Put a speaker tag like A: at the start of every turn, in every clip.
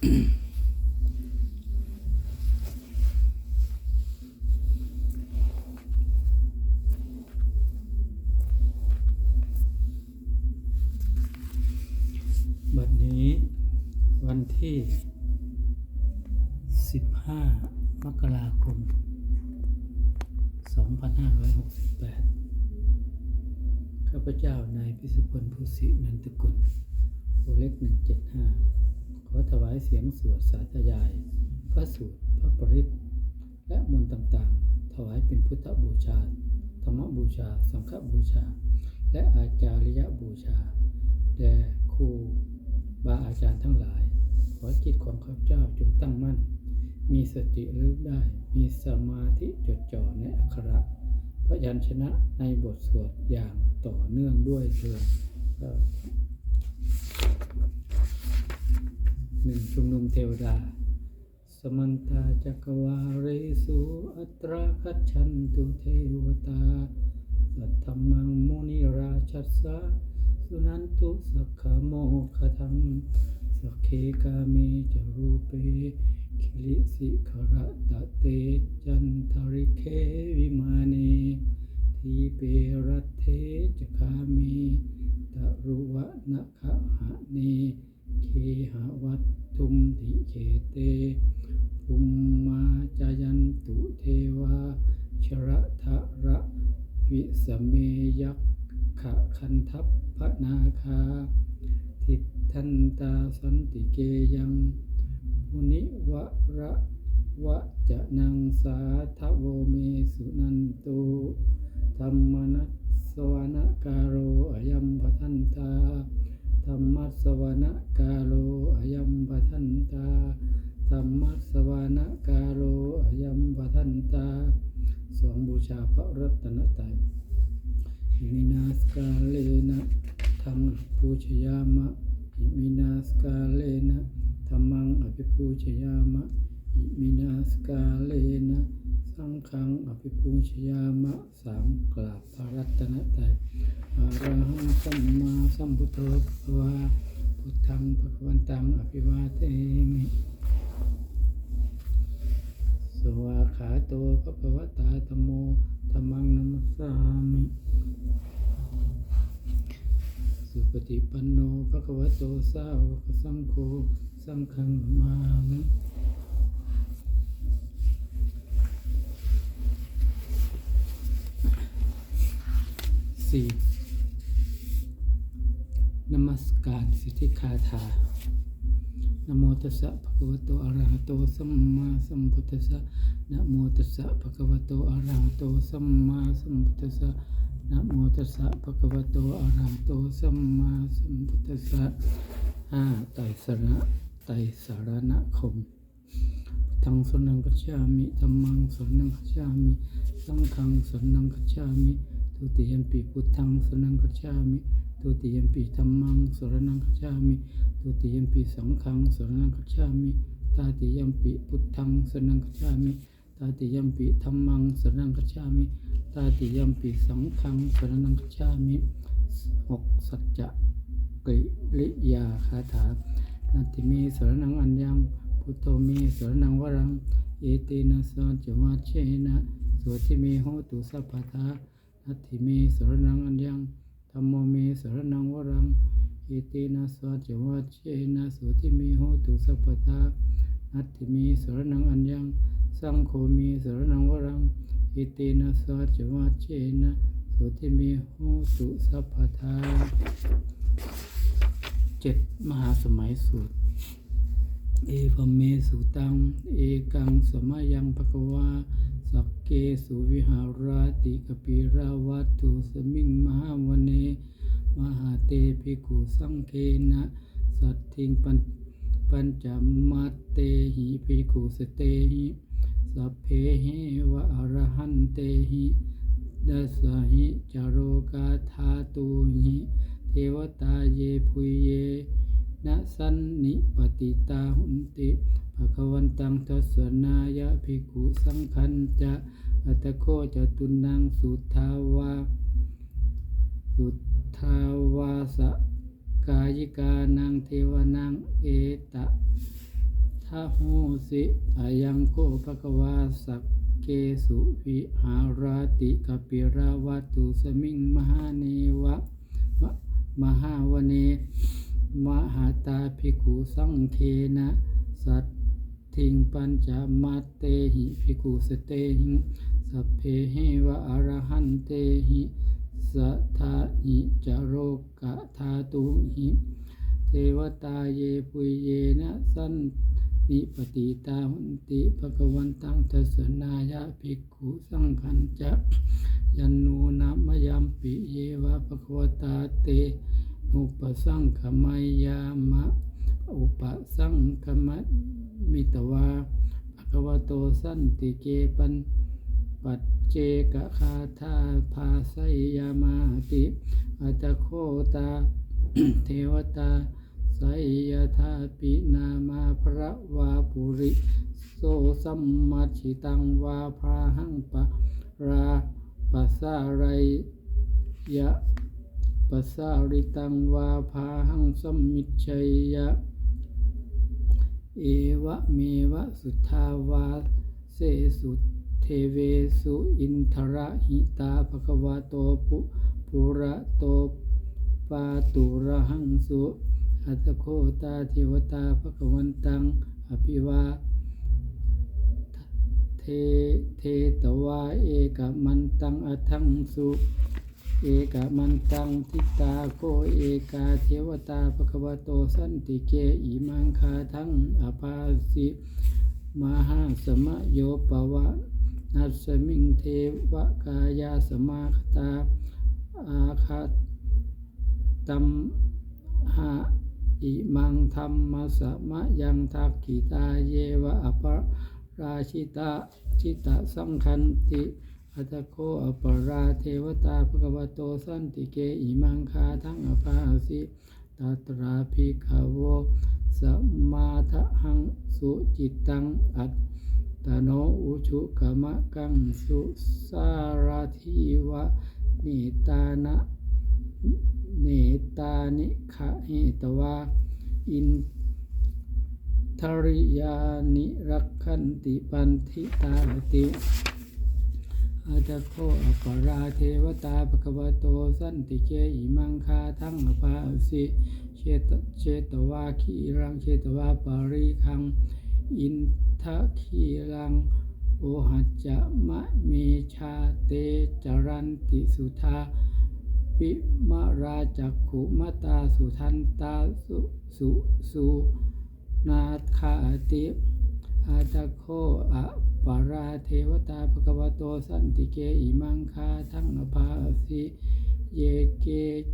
A: บัดนี้วันที่ 15 มกราคม 2568 ข้าพเจ้านายพิสุพลภูสินันตกุลโอเล็ก 175 ขอถวายเสียงสวดสาธยาย พระสูตร พระปริตรและมนต์ต่างๆ ถวายเป็นพุทธบูชา ธรรมบูชา สังฆบูชา และอาจาริยบูชา แด่ครูบาอาจารย์ทั้งหลาย ขอจิตของข้าพเจ้าจงตั้งมั่น มีสติระลึกได้ มีสมาธิจดจ่อในอักขระพยัญชนะในบทสวดอย่างต่อเนื่องด้วยเถิดเอ่อ หนึ่งชุมนุมเทวดา สมันตาจักวาเรสุอัตราคัจฉันตุเทวตา สัทธมมังมุนิราชัสสะสุนันตุสักขโมคทังสักเคกาเมจรูเปคิลิสิขระตะเตจันทริเควิมาเนทีเปรัตเทจคาเมตรุวะนะคะหะเน เคหวัตตุมติเขเตภูมมาจายันตุเทวาชระทะระวิสเมยักขะคันทัพพนาคา ทิทันตาสันติเกยังมุนิวะระวะจะนังสาทโวเมสุนันตุธรรมนัสสวนกาโรอยัมปทันตา ธรรมัสวนกาโลอยัมปทันตาธรรมัสวนกาโลอยัมปทันตาสองบูชาพระรัตนตรัยมินาสกาเลนะธรรมปูชยามะอิมินาสกาเลนะธรรมังอภิปูชยามะอิมินาสกาเลนะสังฆังอภิปูชยามะสามกราบพระรัตนตรัยอระหังสัมมา สัมพุทโธภควาพุทธังภควันตังอภิวาเทมิสวาขาโตภะคะวตาธโมธรรมังนัมสสามิสุปฏิปันโนภะคะวโตสาวกสังโฆสังฆังมามิสี่ นมัสการสิทธิคาถานะโมตัสสะภะคะวะโตอะระหะโตสัมมาสัมพุทธัสสะนะโมตัสสะภะคะวะโตอะระหะโตสัมมาสัมพุทธัสสะนะโมตัสสะภะคะวะโตอะระหะโตสัมมาสัมพุทธัสสะห้าไตรสระไตรสารณคมทังสนังกัจฉามิธัมมังสนังกัจฉามิสังฆังสนังกัจฉามิทุติยมปีพุทธังสนังกัจฉามิ ทุติยมปีธัมมังสรนังกัจฉามิทุติยมปีสังฆังสรนังคัจฉามิตาติยมปีพุทธังสรนังคัจฉามิตาติยมปีธัมมังสรนังคัจฉามิตาติยมปีสังฆังสรนังคัจฉามิหกสัจจะกิริยาคาถานาติเมสรนังอัญญังพุทโธเมสรนังวรังเอเตนะสัจวัชเชนะโสติเมโหตุสัพพทานาติเมสรนังอัญญัง ธัมโมเมสรนังวรังอิตินาสวจวัชเชนะสุติเมโหตุสัพพทานัตติเมสรนังอัญญัง สังโฆเมสรนังวรังอิตินาสวจวัชเชนะสุติเมโหตุสัพพทาเจ็ดมหาสมัยสูตร เอภเมสุตัง เอกังสมยังภควา สักเกสุวิหาราติกปิราวัตถุสมิงมหาวเน มหาเตภิกขุสังเคนะ สัตถิงปัญปัญจมัตเตหิภิกขุสเตหิสัพเพเหวะอรหันเตหิดัสหิจาโรกาธาตุหิเทวตาเยพุยเยนะสันนิปติตาหุนติ ภควันตังทัสสนายะภิกขุสังคันจะอัตโคจะตุนังสุทาวาสุทาวาสกายิกานังเทวนังเอตะะโหสิอายังโคภะควาสักเกสุวิหาราติกปิราวัตุสมิงมหาเนวะมะมหาวเนมหาตาภิกขุสังเคนะสัต ทิงปัญจมาเตหิภิกขุสเตหิสัพเพเหวะอรหันเตหิสัทธาหิจโรกะธาตุหิเทวตาเยปุยเยนะสันนิปติตาหุนติภะควันตังทัสสนายะภิกขุสังขันจะยันนูนามยัมปิเยวะภะควตาเตอุปสังขมายามะ อุปสังขมะมิตวาภควโตสันติเกปันปัจเจกคาธาภาไสยามาติอัตโคตา เทวตาไสยธาปินามาพระวาปุริโสสัมมาชิตังวาพาหังปะราปัสสาไรยะปัสสาริตังวาพาหังสมมิชัยยะ เอวะเมวะสุทธาวาเสสุเทเวสุอินทระหิตาภควาโตปุปุระโตปาตุระหังสุอัตโคตาเทวตาภควันตังอภิวาเทเทตวาเอกมันตังอัทังสุ เอกมันตังทิตาโกเอกาเทวตาภควโตสันติเกอิมังคาทั้งอภาสิมหาสมะโยปวะนัสมิงเทวกายาสมาคตาอาคาตัมหะอิมังธรรมสมะยังทักขิตาเยวะอปราชิตาชิตะสังคันติ อัตโคอปราเทวตาภควโตสันติเกอิมังคาทั้งอภาสิตัตราภิกขโวสมาทหังสุจิตตังอัตตโนอุชุกมะกังสุสารทิวะนิตานะเนตานิขะเหตวาอินทริยานิรักขันติปันธิตาติ อาจโคอปราเทวตาภควโตสันติเกอิมังคาทั้งอภาสิเชตเชตวาคีรังเชตวาปาริคังอินทะคีรังโอหัจจะมะเมชาเตจรันติสุธาวิมาราจักขุมตาสุทันตาสุสุสุนาคาติ อาตะโคอะปาราเทวตาภควโตสันติเกอิมังคาทั้งอภาสิเยเก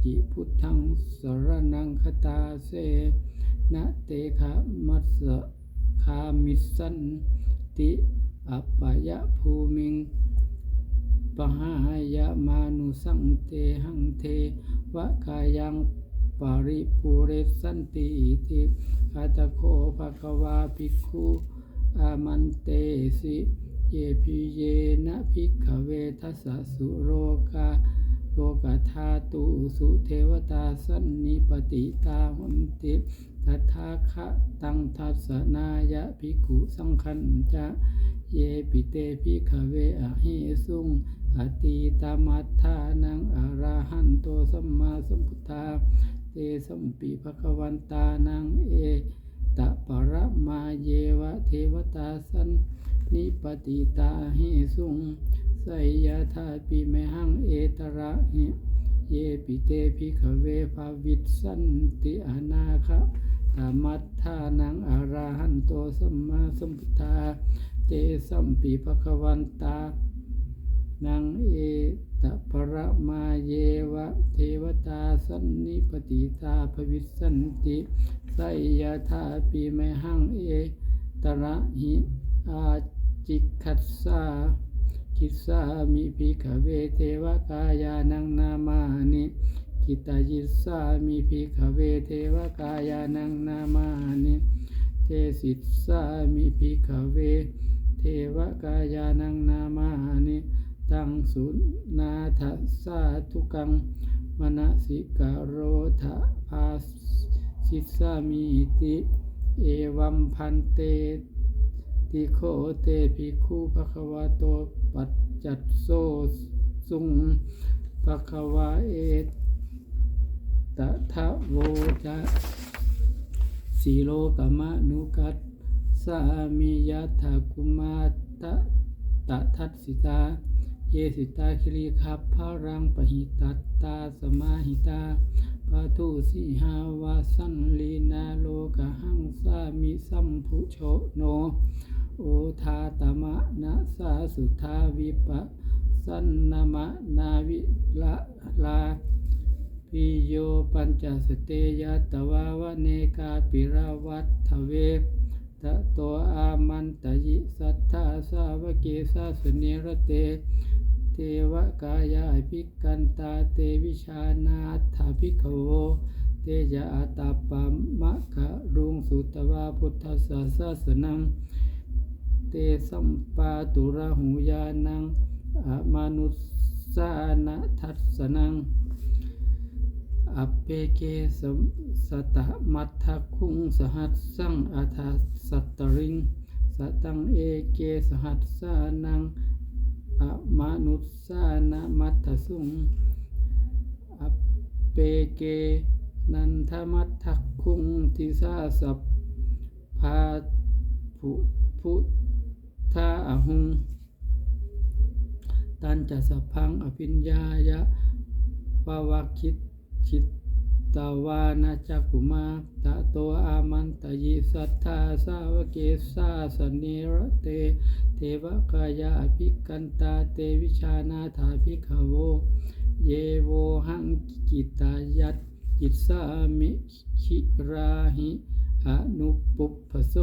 A: จิพุทธังสรนังคตาเสนะเตคะมัสคามิสันติอัปยะภูมิงปหายะมานุสังเตหังเทวะกายังปาริปุเรสันติอิติอาตะโคภะควาภิกขุ อามันเตสิเยพิเยนะภิกขเวทัสสุโรกาโลกธาตุสุเทวตาสันนิปติตาหุนติทัทาคะตังทัสนายะภิกขุสังคันจะเยปิเตภิกขเวอะหิสุงอติตามัทธานังอาราหันโตสัมมาสัมพุทธาเตสัมปีภควันตานังเอ ตะปรมาเยวะเทวตาสันนิปติตาหิสุงไสยธาปิเมหังเอตระหิเยปิเตภิกขเวภาวิตสันติอนาคะตามัทธานังอาราหันโตสัมมาสัมพุทธา เตสัมปีภควันตา นังเอตปรมาเยวะเทวตาสันนิปติตาภวิสันติไสยธาปีไมหังเอตระหิอาจิคัสสาคิสามิภิกขเวเทวกายานังนามานิกิตายิสสามิภิกขเวเทวกายานังนามานิเทสิสสามิภิกขเวเทวกายานังนามานิ ตังสุนาทัสาทุกังมณสิกาโรทะภาสิสามิติ เอวัมพันเตติโคเตภิกขุภควาโตปัจจัตโซสุงภควาเอตทะโวจะสีโลกมะนุกัสสามิยัตถกุมาตะตะทัตสิตา เยสิตาคิริคับพารังปหิตัตตาสมาหิตาปะทุสิหาวาสันลีนาโลกหังสามิสัมพุโชโน โอทาตมะนะสาสุทาวิปะสันนามะนาวิละลาปิโยปัญจสเตยะตวาวเนกาปิราวัตทเวตะโตอามันตยิสัทธาสาวเกสาสเนรเต เทวกายาภิกันตาเตวิชานาถาภิกขโว เตจะอาตาปามะกะรุงสุตวาพุทธศาสสนัง เตสัมปาตุระหูยานังอะมานุสานะทัสนังอเปเกสสตะมัทธคุงสหัสสังอาทาสัตตริง สตังเอเกสหัสสานัง อมนุษสานะมัทสุงอเปเก นันทมัทธคุงทิสาสัพพาภุพุทธาอหุง ตันจะสัพพังอภิญญายะปวักคิดคิตตาวานาจักุมาตะโตอามันตยิสัทธาสาวเกสาสเนรเต เทวกายาภิกันตาเตวิชานาถาภิกขโว เยโวหังกิตายัตจิตสามิคิราหิอนุปุปพโส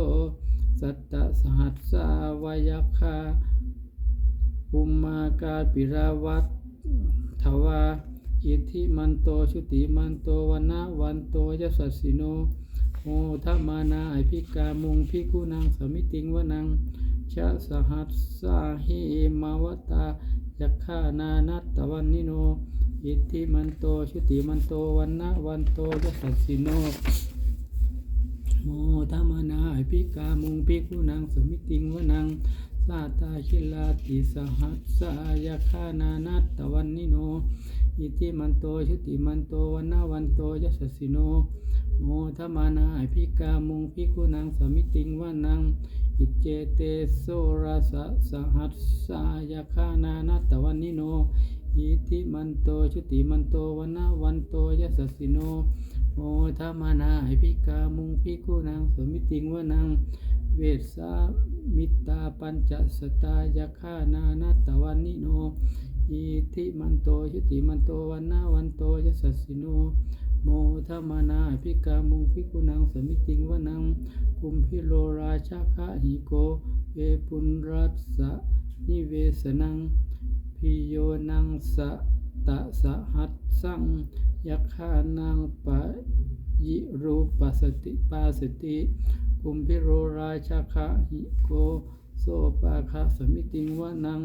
A: สัตตสหัสสาวายคาภูมากาปิราวัตทวาอิทิมันโตชุติมันโตวันนะวันโตยสัสสิโนโมทัมานาอพิกามุงพิกุนังสมิติงวนัง ชะสหัสสาหิมาวตายักขานานัตตวันนิโน อิทิมันโตชุติมันโตวันนะวันโตยสัสสิโน โมธรรมนาอภิกามุงภิกุนังสมิติงวนังสาตาคิลาติสหัสสายาคานานัตตวันนิโน อิติมันโตชุติมันโตวันนาวันโตยัสสสิโน โมธรรมนาอภิกามุงภิกุนังสมิติงวนัง อิเจเตโสราสะสหัสสายาคานานัตวันนิโนอิติมันโตชุติมันโตวันนาวันโตยสสสิโนโมธรรมนาหิพิกามุงพิกุนังสมิติงวนังเวสสามิตาปัญจสตายาคานานัตวันนิโนอิทิมันโตชุติมันโตวันนาวันโตยสัสสิโน โมธรรมนาหิพิกามุงพิกุนังสมิติงวนังกุมพิโลราชาคะหิโก เวปุนรัสสะนิเวสนัง พิโยนังสะตะสะหัสสังยักขานังปะยิรูปัสติปาสติกุมพิโรราชาคะหิโก โสปาคะสมิติงวานัง